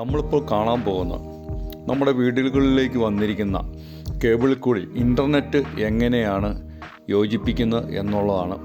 നമ്മളിപ്പോൾ കാണാൻ പോകുന്ന നമ്മുടെ വീടുകളിലേക്ക് വന്നിരിക്കുന്ന കേബിൾ കൂടി ഇന്റർനെറ്റ് എങ്ങനെയാണ് യോജിപ്പിക്കുന്നത് എന്നുള്ളതാണ്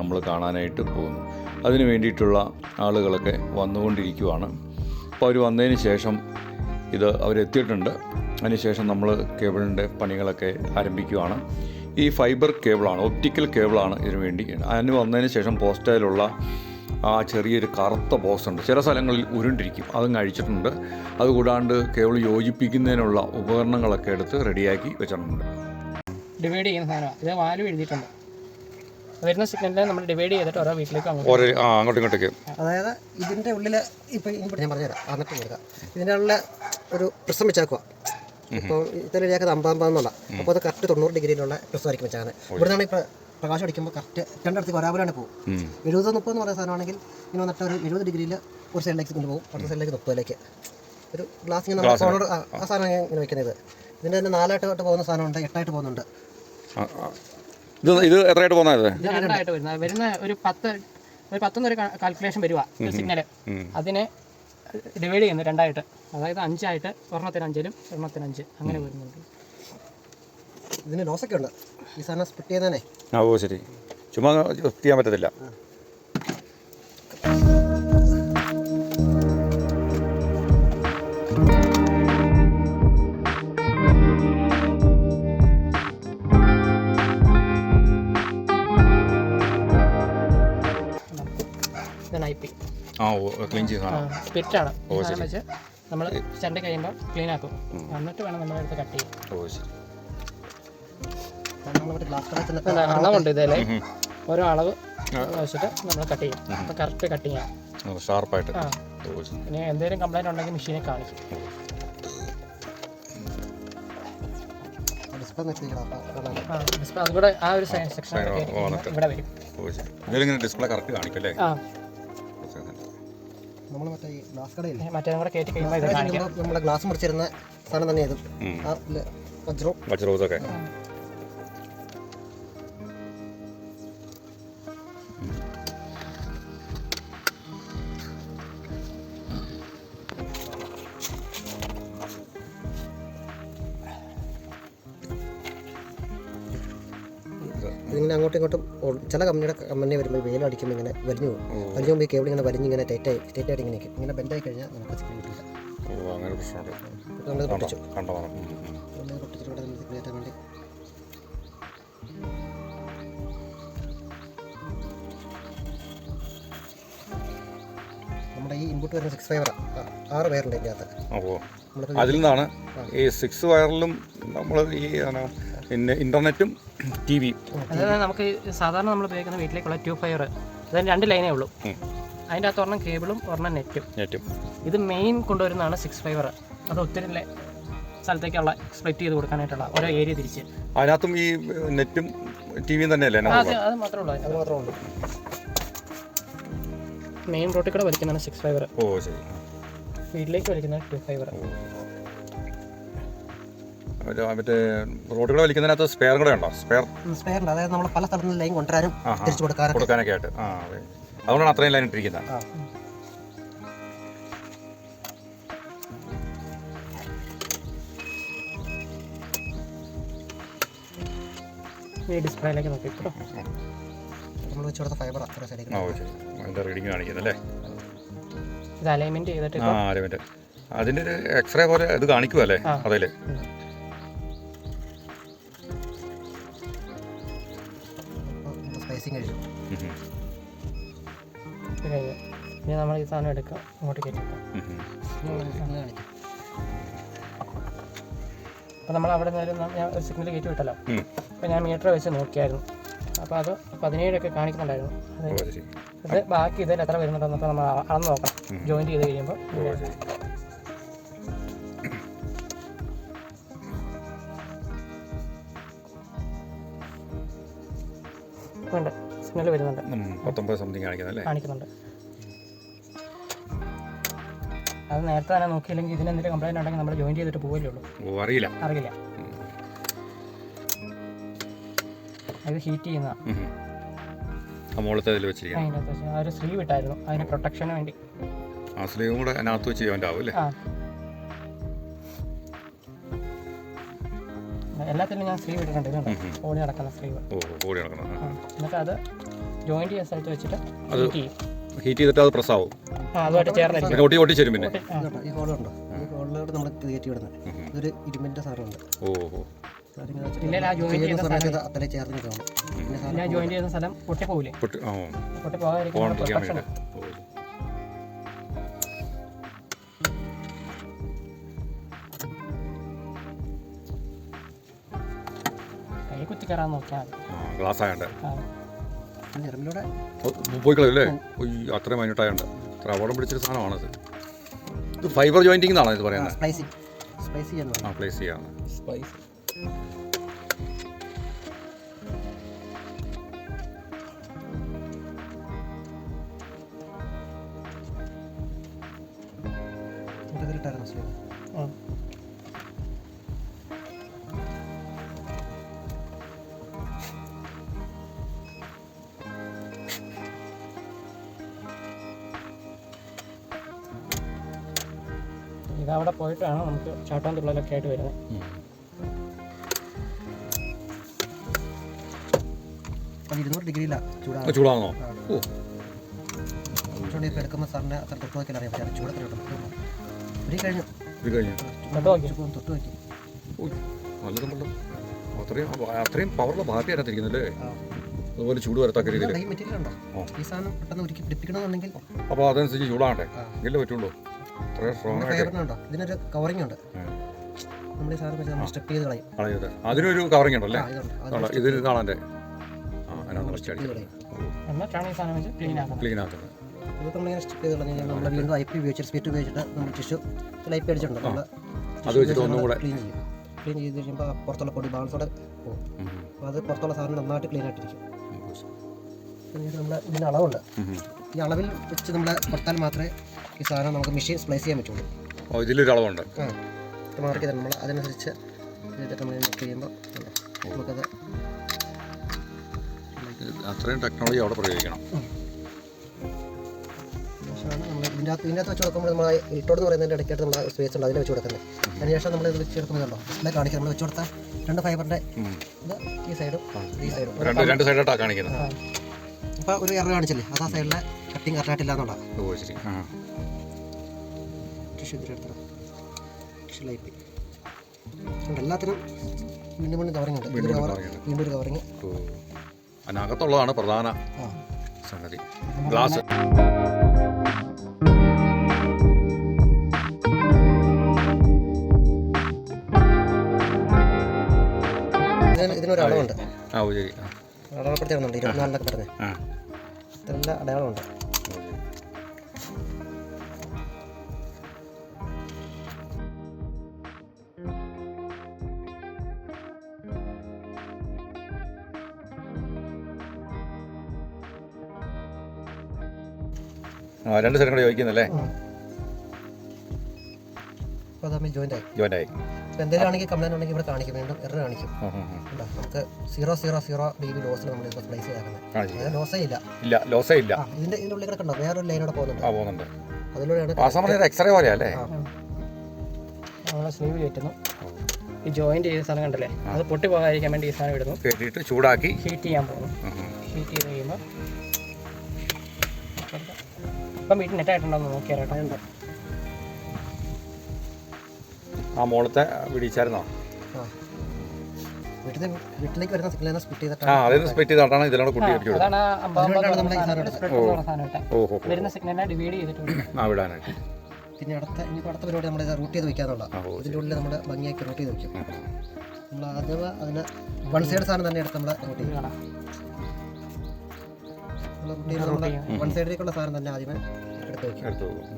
നമ്മൾ കാണാനായിട്ട് പോകുന്നത്. അതിന് വേണ്ടിയിട്ടുള്ള ആളുകളൊക്കെ വന്നുകൊണ്ടിരിക്കുവാണ്. അപ്പോൾ അവർ വന്നതിന് ശേഷം ഇത് അവരെത്തിയിട്ടുണ്ട്. അതിനുശേഷം നമ്മൾ കേബിളിന്റെ പണികളൊക്കെ ആരംഭിക്കുവാണ്. ഈ ഫൈബർ കേബിളാണ് ഒപ്റ്റിക്കൽ കേബിളാണ് ഇതിനു വേണ്ടി. അതിന് വന്നതിന് ശേഷം പോസ്റ്റയിലുള്ള ആ ചെറിയൊരു കറുത്ത ബോക്സ് ഉണ്ട്. ചില സ്ഥലങ്ങളിൽ ഉരുണ്ടിരിക്കും. അതും കഴിച്ചിട്ടുണ്ട്. അതുകൂടാണ്ട് കേബിൾ യോജിപ്പിക്കുന്നതിനുള്ള ഉപകരണങ്ങളൊക്കെ എടുത്ത് റെഡിയാക്കി വെച്ചിട്ടുണ്ട്. ഡിവൈഡ് ചെയ്യുന്ന സാധനമാണ്. ഇത് വാല്യൂ എഴുതിയിട്ടുണ്ട്. വരുന്ന സിഗ്നലിനെ നമ്മൾ ഡിവൈഡ് ചെയ്തിട്ട് ഓരോ വീട്ടിലേക്ക് അങ്ങോട്ട് ഓരോ ആ അങ്ങോട്ടും ഇങ്ങോട്ടേക്ക്. അതായത് ഇതിന്റെ ഉള്ളിൽ ഇപ്പോൾ ഇനി ഞാൻ പറഞ്ഞുതരാം. എന്നിട്ട് കൊടുക്കാം. ഇതിന്റെ ഉള്ളിൽ ഒരു പ്രശ്നം വെച്ചേക്കുക ഇപ്പോൾ ഇത്തരം രേഖത് അമ്പതെന്നുള്ള അപ്പോൾ അത് കറക്റ്റ് തൊണ്ണൂറ് ഡിഗ്രിയിലുള്ള പ്രശ്നമായിരിക്കും വെച്ചാൽ ഇവിടെ നിന്നാണ് ഇപ്പോൾ പ്രകാശം അടിക്കുമ്പോൾ കറക്റ്റ് രണ്ടിടത്തേക്ക് ഒരാപരാണ് പോകും. എഴുപത് മുപ്പത് എന്ന് പറയുന്ന സാധനമാണെങ്കിൽ ഇങ്ങനെ വന്നിട്ട് ഒരു എഴുപത് ഡിഗ്രിയിൽ ഒരു സൈഡിലേക്ക് കൊണ്ടുപോകും അടുത്ത സൈഡിലേക്ക് മുപ്പതിലേക്ക് ഒരു ഗ്ലാസ് ഇങ്ങനെ നമ്മൾ സോണോട് ആ സാധനം ഇങ്ങനെ വെക്കുന്നത്. ഇതിന്റെ തന്നെ നാലായിട്ട് പോകുന്ന സാധനമുണ്ട് എട്ടായിട്ട് പോകുന്നുണ്ട്. ഇത് ഇത് എത്രയായിട്ട് പോകുന്നത് ഇത്? രണ്ടായിട്ട് വരുന്നത്. വരുന്ന ഒരു പത്ത് ഒരു പത്തൊന്നൊരു കാൽക്കുലേഷൻ വരുക സിഗ്നൽ ഉം. അതിനെ ഡിവൈഡ് ചെയ്യുന്നു രണ്ടായിട്ട്. അതായത് അഞ്ചായിട്ട് ഒരെണ്ണത്തിന് അഞ്ചിലും ഒരെണ്ണത്തിന് അഞ്ച് അങ്ങനെ വരുന്നുണ്ട്. ഇതിന് ഒക്കെ ഉണ്ട്. ഈ സാധനം സ്പ്ലിറ്റ് ചെയ്യുന്നതന്നെ ആ ഓ ശരി. ചുമ്മാ ചെയ്യാൻ പറ്റത്തില്ല. ആ. ഓ ക്ലീൻ നമ്മൾ ചണ്ട കഴിയുമ്പോൾ ക്ലീൻ ആക്കും. എന്നിട്ട് വേണം നമ്മൾ എടുത്ത് കട്ട് ചെയ്യാൻ. ഓ ശരി. അളവുണ്ട് ഇതിലെ. ഓരോ അളവ് വെച്ചിട്ട് നമ്മൾ കട്ട് ചെയ്യും. കറക്റ്റ് കട്ട് ചെയ്യാം ഓ ഷാർപ്പായിട്ട് ആ. ഇനി എന്തെങ്കിലും കംപ്ലൈന്റ് ഉണ്ടെങ്കിൽ മെഷീനെ കാണിക്കും. അപ്പോൾ ആ ഒരു സെക്ഷൻ ഇവിടെ വരും. ഡിസ്പ്ലേ കറക്റ്റ് കാണിക്കും ആ. നമ്മൾ മറ്റേ ഈ ഗ്ലാസ് കടയില്ലേ? മറ്റേതും കൂടെ കയറ്റി കഴിയുമ്പോൾ കാണിക്കാം. ഗ്ലാസ് മുറിച്ചിരുന്ന സാധനം തന്നെ ഇത്. ല- വജ്രവും പച്ച ഇതിങ്ങനെ അങ്ങോട്ടും ഇങ്ങോട്ടും ചില കമ്പനിയുടെ കമ്പനി വരുമ്പോൾ വെയിൽ അടിക്കുമ്പോൾ ഇങ്ങനെ വലിഞ്ഞു പോകും. വലിഞ്ഞു പോകുമ്പോൾ ഈ കേബിൾ ഇങ്ങനെ വലിഞ്ഞ് ഇങ്ങനെ ടൈറ്റായി ടൈറ്റായിട്ട് ഇങ്ങനെ നിൽക്കും ഇങ്ങനെ ബെൻഡായി കഴിഞ്ഞാൽ നമുക്ക് സ്ക്രീൻ കിട്ടില്ല അങ്ങനെ പ്രശ്നമുണ്ട് പൊട്ടിച്ചു. കണ്ടതാണ് പൊട്ടിച്ചിട്ട് കയറ്റാൻ വേണ്ടി. നമ്മുടെ ഈ ഇൻപുട്ട് വരുന്ന സിക്സ് ഫൈവർ ആറ് ഇതിന്റെ അകത്ത് അതിൽ നിന്നാണ് ഈ സിക്സ് വയറിലും നമ്മൾ ഈ ആണ് പിന്നെ ഇന്റർനെറ്റും ടി വി അതായത് നമുക്ക് സാധാരണ നമ്മൾ ഉപയോഗിക്കുന്ന വീട്ടിലേക്കുള്ള ട്യൂബ് ഫയർ അതായത് രണ്ട് ലൈനേ ഉള്ളൂ. അതിന്റെ അകത്ത് ഒരെണ്ണം കേബിളും ഒരെണ്ണം നെറ്റും. നെറ്റും. ഇത് മെയിൻ കൊണ്ടുവരുന്നതാണ് സിക്സ് ഫൈവർ അത് ഒത്തിരി സ്ഥലത്തേക്കുള്ള സ്പ്ലിറ്റ് ചെയ്ത് കൊടുക്കാനായിട്ടുള്ള ഓരോ ഏരിയ തിരിച്ച്. അതിനകത്തും ഈ നെറ്റും ടി വിയും തന്നെയല്ലേ അത് അത് മാത്രമേ ഉള്ളൂ അത് മാത്രമേ ഉള്ളൂ. മെയിൻ റോട്ടിൽ കൂടെ വലിക്കുന്നതാണ് സിക്സ് ഫൈവർ ഓ ശരി. വീട്ടിലേക്ക് വലിക്കുന്ന ടു ഫൈവർ മറ്റേ റോഡുകൾ റോഡുകളെ വലിക്കുന്നതിനകത്ത് സ്പെയർ കൂടെ ഉണ്ടോ? സ്പെയർ സ്പെയർ അതായത് നമ്മൾ പല സ്ഥലത്തു നിന്ന് ലൈൻ കൊണ്ടുവരാനും. തിരിച്ചു കൊടുക്കാനും കൊടുക്കാനൊക്കെ. ആയിട്ട് ആ അതെ. അതുകൊണ്ടാണ് അത്രയും ലൈൻ ഇട്ടിരിക്കുന്നത്. ഡിസ്പ്ലേയിലേക്ക് നോക്കി നമ്മൾ വെച്ച് കൊടുത്ത ഫൈബർ അത്ര റീഡിങ് ഇത് അലൈൻമെന്റ് ചെയ്തിട്ട് ആ അതിന്റെ ഒരു എക്സ്റേ പോലെ ഇത് കാണിക്കുമല്ലേ ആ. സാധനം എടുക്കാം. അങ്ങോട്ട് കയറ്റിക്കാം അപ്പോൾ നമ്മൾ അവിടെ നിന്ന് ഞാൻ ഒരു സിഗ്നൽ കയറ്റി വിട്ടല്ലോ. അപ്പോൾ ഞാൻ മീറ്റർ വെച്ച് നോക്കിയായിരുന്നു. അപ്പോൾ അത് പതിനേഴൊക്കെ കാണിക്കുന്നുണ്ടായിരുന്നു. അത് ഇത് ബാക്കി ഇതിൽ എത്ര വരുന്നുണ്ടെന്നൊക്കെ നമ്മൾ അളന്ന് നോക്കണം. ജോയിന്റ് ചെയ്ത് കഴിയുമ്പോൾ ഉണ്ട്. സിഗ്നൽ വരുന്നുണ്ട്. കാണിക്കുന്നുണ്ട്. അത് നേരത്തെ തന്നെ നോക്കിയില്ലെങ്കിൽ ഇതിന് എന്തെങ്കിലും കംപ്ലൈന്റ് ഉണ്ടെങ്കിൽ നമ്മൾ ജോയിൻ ചെയ്തിട്ട് പോകില്ലേ ഉള്ളൂ. ഓ അറിയില്ല. അറിയില്ല. അത് ഹീറ്റ് ചെയ്യുന്നതാണ് സ്ലീവ് ഇട്ടായിരുന്നു. അതിന് പ്രൊട്ടക്ഷന് വേണ്ടി. ആ സ്ലീവും കൂടെ അതിനകത്ത് വെച്ച് അല്ലേ? എല്ലാത്തിലും ഞാൻ സ്ലീവ് ഇട്ടിട്ടുണ്ട്. ഓടി നടക്കുന്ന സ്ലീവ് എന്നിട്ട് അത് ജോയിന്റ് ചെയ്യാൻ സ്ഥലത്ത് വെച്ചിട്ട് ഹീറ്റ് ചെയ്തിട്ട് അത് പ്രസ് ആവും. അതുമായിട്ട് ചേർന്നിരിക്കും പിന്നെ ഒട്ടി ഒട്ടി ചേരും പിന്നെ? ഈ ഹോളുണ്ടോ ഈ ഹോളിലോട്ട് നമ്മൾ കയറ്റി വിടുന്നത് ഇതൊരു ഇരുമ്പിന്റെ സാധനമുണ്ട്. ഓഹോ. ഇല്ലെങ്കിൽ ആ ജോയിന്റ് ചെയ്യുന്ന സ്ഥലം ചേർന്ന് കാണും പിന്നെ ചെയ്യുന്ന കൈ കുത്തി കയറാൻ നോക്കിയാൽ ഗ്ലാസ് ആയണ്ട്. അപകടം പിടിച്ചൊരു സാധനമാണത്. ഇത് ഫൈബർ ജോയിന്റിംഗ് എന്നാണ് ഇത് പറയുന്നത്? സ്പൈസി. സ്പൈസി എന്ന് പറയും ആ പ്ലേസ് ചെയ്യാന്ന് സ്പൈസ് സ്ലീവ് ഇതവിടെ പോയിട്ടാണ് നമുക്ക് ചാട്ടാൻ തുള്ളലൊക്കെ ആയിട്ട് വരുന്നത്. ഇരുന്നൂറ് ഡിഗ്രിയിലാണ് ചൂടാണ്? ചൂടാണോ ഓ. ചൂട് ഇപ്പോൾ എടുക്കുമ്പോൾ സാറിന് അത്ര തൊട്ട് നോക്കിയാൽ അറിയാം പക്ഷേ അത് ചൂട് എത്ര കിട്ടും ഒരു കഴിഞ്ഞു. ഇത് കഴിഞ്ഞു. തൊട്ട് നോക്കി. ചുക്കും തൊട്ട് നോക്കി. ഓ നല്ലതുണ്ടല്ലോ അത്രയും അത്രയും പവറുള്ള ഭാപ്പി അതിനകത്തിരിക്കുന്നല്ലേ അതുപോലെ ചൂട് വരത്തക്ക രീതിയിൽ. ഈ മെറ്റീരിയൽ ഉണ്ടോ? ഈ സാധനം പെട്ടെന്ന് പിടിപ്പിക്കണമെന്നുണ്ടെങ്കിൽ അപ്പോൾ അതനുസരിച്ച് ചൂടാകട്ടെ. എങ്കിലേ പറ്റുള്ളൂ. ഇതിനൊരു കവറിംഗ് ഉണ്ട്. നമ്മുടെ നമ്മൾ ഈ സാധനം നമ്മൾ സ്റ്റെപ്പ് ചെയ്ത് കളയും. അതിനൊരു കവറിംഗ് ഉണ്ടല്ലേ? ഇതിൽ കാണാന്റെ ക്ലീൻ ആക്കുന്നത് ക്ലീൻ ആക്കുന്നത് ഇത് നമ്മളിങ്ങനെ സ്റ്റെപ്പ് ചെയ്ത് കളഞ്ഞ് നമ്മൾ വീണ്ടും ഐ പി ഉപയോഗിച്ചിട്ട് സ്പീറ്റ് ഉപയോഗിച്ചിട്ട് നമ്മൾ ടിഷ്യൂ ലൈപ്പ് അടിച്ചിട്ടുണ്ട്. നമ്മൾ അത് വെച്ചിട്ട് ഒന്നും കൂടെ ക്ലീൻ ചെയ്യും. ക്ലീൻ ചെയ്ത് കഴിയുമ്പോൾ പുറത്തുള്ള പൊടി ബാലൻസോടെ പോകും. അപ്പോൾ അത് പുറത്തുള്ള സാധനം നന്നായിട്ട് ക്ലീൻ ആയിട്ടിരിക്കും. പിന്നെ നമ്മൾ ഇതിന് അളവുണ്ട്. ഈ അളവിൽ വെച്ച് നമ്മൾ കൊടുത്താൽ മാത്രമേ ഈ സാധനം നമുക്ക് മെഷീൻ സ്പ്ലൈസ് ചെയ്യാൻ പറ്റുള്ളൂ. ഓ ഇതിലൊരു അളവുണ്ട്. ആ ഇത് മാർക്ക് ചെയ്താൽ നമ്മൾ അതിനനുസരിച്ച് ഇതിട്ട് നമ്മൾ നോക്ക് ചെയ്യുമ്പോൾ നമുക്കത് അത്രയും ടെക്നോളജി അവിടെ പ്രയോഗിക്കണം. നമ്മൾ ഇതിന്റെ അകത്ത് ഇതിന്റെ അകത്ത് വെച്ച് കൊടുക്കുമ്പോൾ നമ്മൾ ഇട്ടോട് എന്ന് പറയുന്നതിന്റെ ഇടയ്ക്കായിട്ട് നമ്മൾ സ്പേസ് ഉണ്ട്. അതിൽ വെച്ച് കൊടുക്കുന്നത്. അതിനുശേഷം നമ്മൾ ഇത് വെച്ച് കൊടുക്കുന്നത് കണ്ടോ? ഡിസ്പ്ലേ കാണിക്കുക നമ്മൾ വെച്ച് കൊടുത്താൽ രണ്ട് ഫൈബറിന്റെ ഇത് ഈ സൈഡും ഈ സൈഡും രണ്ട് സൈഡായിട്ടാണ് കാണിക്കുന്നത്. അപ്പോൾ ഒരു എറർ കാണിച്ചില്ലേ? അത് ആ സൈഡിലെ കട്ടിങ് കറക്റ്റായിട്ടില്ല എന്നുള്ള ഓ ശരി. ആ. ടിഷ്യൂ ഇതിലെടുത്തത് ടിഷ്യൂ ലൈപ്പ് ഉണ്ട് എല്ലാത്തിനും വീണ്ടും വീണ്ടും കവറിങ് ഉണ്ട് വീണ്ടും ഒരു വീണ്ടും കവർ covering ഉണ്ട്. വീണ്ടും ഒരു കവറിങ്. ഓ. അതിനകത്തുള്ളതാണ് പ്രധാന സംഗതി. ഗ്ലാസ്. ഇതിന് ഇതിനൊരു അളവുണ്ട്. ഇരുപത്തിനാലിനൊക്കെ പറഞ്ഞ് ഇതെല്ലാം അടയാളമുണ്ട്. ആ രണ്ട് സ്ഥലം കൂടെ യോജിക്കുന്നല്ലേ അപ്പോൾ അത് തമ്മിൽ ജോയിന്റ് ആയി. ജോയിന്റ് ആയി അപ്പോൾ എന്തെങ്കിലും ആണെങ്കിൽ കംപ്ലൈന്റ് ഉണ്ടെങ്കിൽ ഇവിടെ കാണിക്കും വീണ്ടും എറർ കാണിക്കും. ഉം, ഉം, ഉം. ഉണ്ടോ നമുക്ക് zero zero zero D B ലോസിൽ നമ്മൾ ഇപ്പോൾ പ്ലേസ് ചെയ്താക്കുന്നത് കാണിച്ചു അതായത് ലോസേ ഇല്ല. ഇല്ല ലോസേ ഇല്ല. ആ ഇതിന്റെ ഇതിന്റെ ഉള്ളിൽ കിടക്കണ്ടോ വേറൊരു ലൈനോടെ പോകുന്നുണ്ട്. ആ പോകുന്നുണ്ട്. അതിലൂടെയാണ് എക്സ്റേ പോലെയാ അല്ലേ സ്ലീവ് കയറ്റുന്നു. ഈ ജോയിന്റ് ചെയ്ത സാധനം കണ്ടല്ലേ? അത് പൊട്ടി പോകാതിരിക്കാൻ വേണ്ടി ഈ സാധനം ഇടുന്നു. ചൂടാക്കി. ഹീറ്റ് ചെയ്യാൻ പോകുന്നു. ഉം, ഉം. ഹീറ്റ് ചെയ്ത് കഴിയുമ്പോൾ ഇപ്പം വീട്ടിൽ നെറ്റ് ആയിട്ടുണ്ടോ നോക്കിയാൽ കേട്ടോ. ആ മോളത്തെ വിടിച്ചായിരുന്നോ ആ. വീട്ടിലേക്ക് വരുന്ന സിഗ്നലിനെ സ്പിറ്റ് ആ ചെയ്തിട്ടാണ്. അതിന് സ്പെറ്റ് ചെയ്തിട്ടാണ് ഇതിലാണ് കുട്ടി ഇടിച്ചു അതാണ് ആ. വരുന്ന സിഗ്നലിനെ ഡിവൈഡ്. ആ വിടാനായിട്ട്. പിന്നെ അടുത്ത ഇനി അടുത്ത പരിപാടി നമ്മൾ റൂട്ട് ചെയ്ത് വെക്കാന്നുള്ള. ആ ഇതിന്റെ ഉള്ളിൽ നമ്മൾ ഭംഗിയാക്കി റൂട്ട് ചെയ്ത് വെക്കും. നമ്മൾ ആദ്യം അതിന് വൺ സൈഡ് സാധനം തന്നെ എടുത്ത് നമ്മൾ റൂട്ട് റൂട്ട് ചെയ്യുമ്പോൾ നമ്മൾ വൺ സൈഡിലേക്കുള്ള സാധനം തന്നെ ആദ്യമേ എടുത്ത് വെക്കും. എടുത്തു പോകും.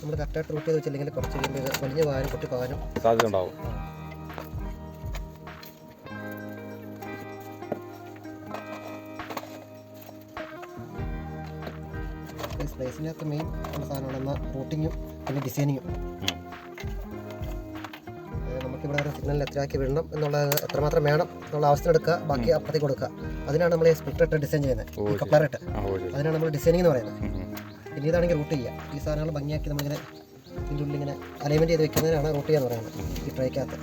നമ്മൾ കറക്റ്റായിട്ട് റൂട്ട് ചെയ്ത് വെച്ചില്ലെങ്കിൽ കുറച്ച് കഴിയുമ്പോൾ ഇത് വലിഞ്ഞ് പോകാനും പൊട്ടി പോകാനും സാധ്യത ഉണ്ടാവും ഈ സ്പേസിനകത്ത് മെയിൻ ഉള്ള സാധനമാണ് റൂട്ടിങ്ങും പിന്നെ ഡിസൈനിങ്ങും നമുക്കിവിടെ ഒരു സിഗ്നലിൽ എത്രയാക്കി വിടണം എന്നുള്ളത് എത്രമാത്രം വേണം എന്നുള്ള അവസ്ഥ എടുക്കുക. ബാക്കി അപ്പുറത്തേക്ക് കൊടുക്കുക. അതിനാണ് നമ്മൾ സ്പ്ലിറ്റർ ഇട്ട് ഡിസൈൻ ചെയ്യുന്നത്. കപ്ലർ ഇട്ട്. അതിനാണ് നമ്മൾ ഡിസൈനിങ് എന്ന് പറയുന്നത്. പിന്നെ ഇതാണെങ്കിൽ റൂട്ട് ചെയ്യുക. ഈ സാധനങ്ങൾ ഭംഗിയാക്കി നമ്മളിങ്ങനെ ഇതിന്റെ ഉള്ളിൽ ഇങ്ങനെ അലൈൻമെന്റ് ചെയ്ത് വെക്കുന്നതിനാണ് റൂട്ട് ചെയ്യുക എന്ന് പറയുന്നത്. ഈ ട്രൈക്കകത്ത്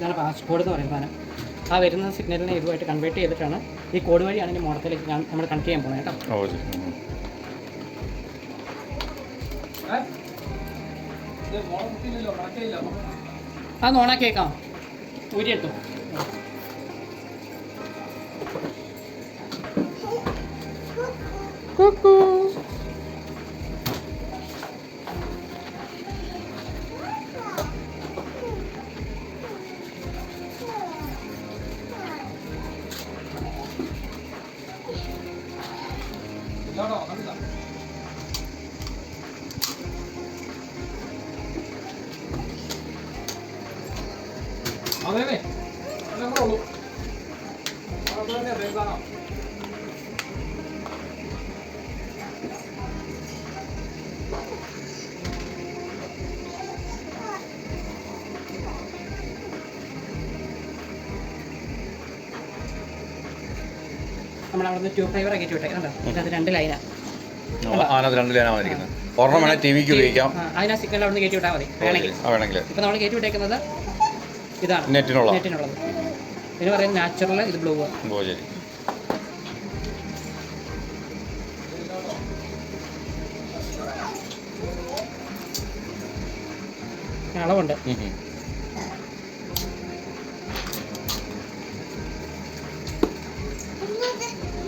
ഇതാണ് പാസ് കോഡ് എന്ന് പറയുന്ന സാധനം. ആ വരുന്ന സിഗ്നലിനെ ഇതുമായിട്ട് കൺവേർട്ട് ചെയ്തിട്ടാണ് ഈ കോഡ് വഴിയാണ് ഇതിന്റെ മോഡത്തിലേക്ക് ഞാൻ നമ്മൾ കണക്ട് ചെയ്യാൻ പോകുന്നത് കേട്ടോ. അത് നമ്മൾ അവിടുന്ന് ട്യൂബ് ഫൈബർ വിട്ടേ കണ്ടോ? രണ്ട് ലൈനാണ് ആ, അതിനകത്ത് രണ്ട് ലേനാണ് ഒരെണ്ണം വേണേൽ ടി വിക്ക് ഉപയോഗിക്കാം. അതിനാ സിഗ്നൽ അവിടുന്ന് കയറ്റി വിട്ടാൽ മതി. വേണമെങ്കിൽ. ഇപ്പം നമ്മൾ കയറ്റി വിട്ടേക്കുന്നത് ഇതാണ്. നെറ്റിനുള്ള നെറ്റിനുള്ളത് ഇതിന് പറയുന്നത് നാച്ചുറൽ ഇത് ബ്ലൂ ഓ ശരി. അളവുണ്ട്.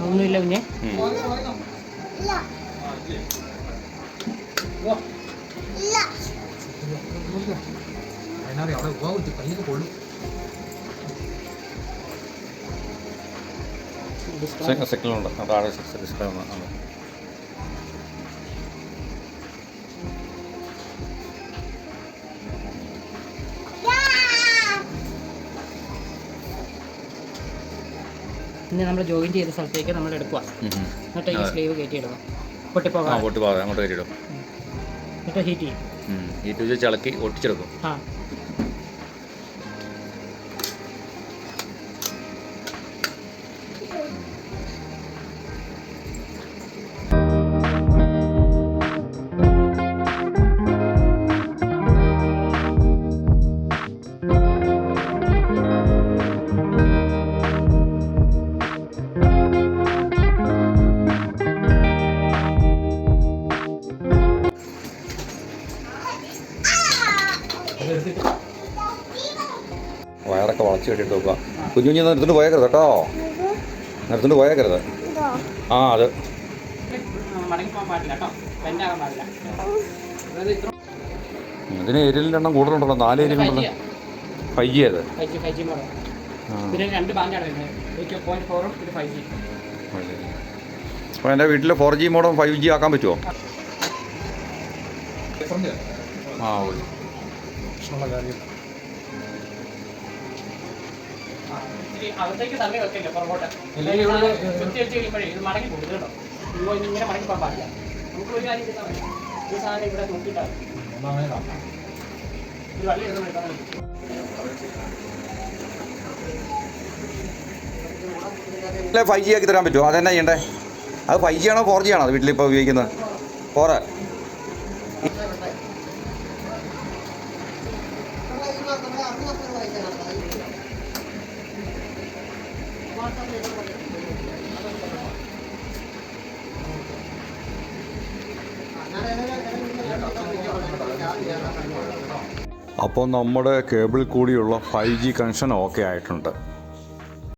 ഒന്നുമില്ല കുഞ്ഞെ. ഉം. സെ- അവിടെ ആ, താഴെ കയ്യിൽ കൊള്ളു ആണ്. ഇനി നമ്മൾ ജോയിൻ ചെയ്ത സ്ഥലത്തേക്ക് നമ്മൾ എടുക്കുക. എന്നിട്ട് ഈ സ്ലീവ് കയറ്റി ഇടുക ആ പൊട്ടിപ്പോകാം പൊട്ടി പോകാതെ അങ്ങോട്ട് കയറ്റിയിടും. എന്നിട്ട് ഹീറ്റ് ചെയ്യും. ഹീറ്റ് ചെയ്ത് ചിളക്കി ഒട്ടിച്ചെടുക്കും. ആ. വളച്ച് കെട്ടിട്ട് നോക്കുക. കുഞ്ഞു കുഞ്ഞു നിർത്തിട്ട് പോയേക്കരുത് കേട്ടോ. നിർത്തിട്ട് പോയേക്കരുത്. ആ അത്. ഇതിന് എരിലിന്റെ എണ്ണം കൂടുതലുണ്ടല്ലോ. നാല് എരിലുണ്ടല്ലോ ഫൈവ് ജി അത് അപ്പോൾ എന്റെ വീട്ടിൽ four G modem five G ആക്കാൻ പറ്റുമോ ആ. ഓ അകത്തേക്ക് തള്ളി വെക്കില്ല പുറകോട്ട്? ചുറ്റി വെച്ച് കഴിയുമ്പോഴേ ഇത് മടങ്ങി പോകും ഇത് കേട്ടോ ഇങ്ങോ ഇങ്ങനെ മടങ്ങി പോകാൻ പാടില്ല. നമുക്ക് ഒരു കാര്യം ചെയ്താൽ മതി. ഈ സാധനം ഇവിടെ നോക്കിയിട്ടാണ് ഇത് വള്ളി എടുത്ത് ഫൈവ് ജി ആക്കി തരാൻ പറ്റുമോ? അതെന്നാ ചെയ്യണ്ടേ? അത് ഫൈവ് ജി ആണോ ഫോർ ജി ആണോ വീട്ടിൽ ഇപ്പോൾ ഉപയോഗിക്കുന്നത്? ഫോറ് അപ്പോൾ നമ്മുടെ കേബിൾ കൂടിയുള്ള ഫൈവ് ജി കണക്ഷൻ ഓക്കെ ആയിട്ടുണ്ട്.